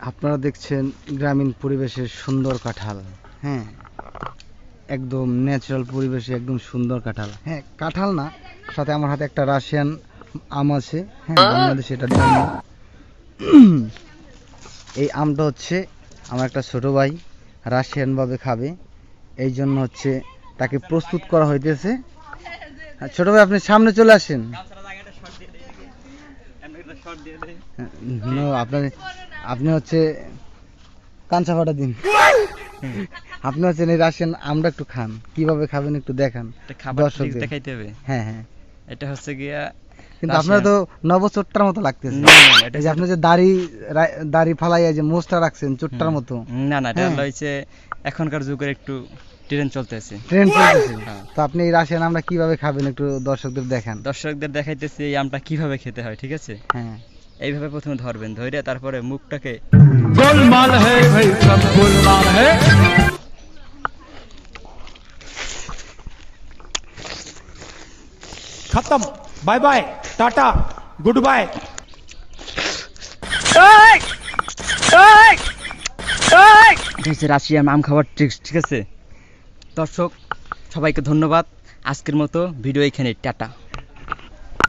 আপনারা দেখছেন গ্রামীণ পরিবেশের সুন্দর কাঁঠাল হ্যাঁ? একদম ন্যাচারাল পরিবেশে একদম সুন্দর কাঁঠাল হ্যাঁ? কাঁঠাল না সাথে আমার হাতে একটা রাশিয়ান আম আছে হ্যাঁ? বাংলাদেশে এটা জন্ম এই আমটা হচ্ছে আমার একটা ছোট ভাই রাশিয়ানভাবে খাবে এই জন্য হচ্ছে তাকে প্রস্তুত করা হইতেছে। আর ছোট ভাই আপনি সামনে চলে আসেন। আপনার আপনি হচ্ছে কাঞ্চা ফাটা দিন। আপনি হচ্ছেন এই রাশিয়ান আমরা একটু খান। কীভাবে খাবেন একটু দেখান। দর্শকদের। দেখাইতে হবে? হ্যাঁ হ্যাঁ। এটা হচ্ছে গিয়া কিন্তু আপনার তো নবচোট্টার মতো লাগতেছে। এটা যে আপনি যে দাড়ি দাড়ি ফালাইয়া যে মোচটা রাখছেন চোট্টার মতো। না না এটা হ্যাঁ। এখনকার যুগের একটু ট্রেন্ড চলতেছে। ট্রেন চলতেছে। হ্যাঁ। তো আপনি এই রাশিয়ান আমরা কীভাবে খাবেন একটু দর্শকদের দেখান। দর্শকদের দেখাইতেছি এই আমটা কীভাবে খেতে হয় ঠিক আছে? হ্যাঁ। এইভাবে প্রথমে ধরবেন ধরে তারপরে মুখটাকে গোলমাল গোলমাল খতম bye bye tata good bye রাশিয়ার মাম খাবার ট্রিক্স ঠিক আছে? দর্শক সবাইকে ধন্যবাদ। আজকের মতো ভিডিও এখানে টাটা।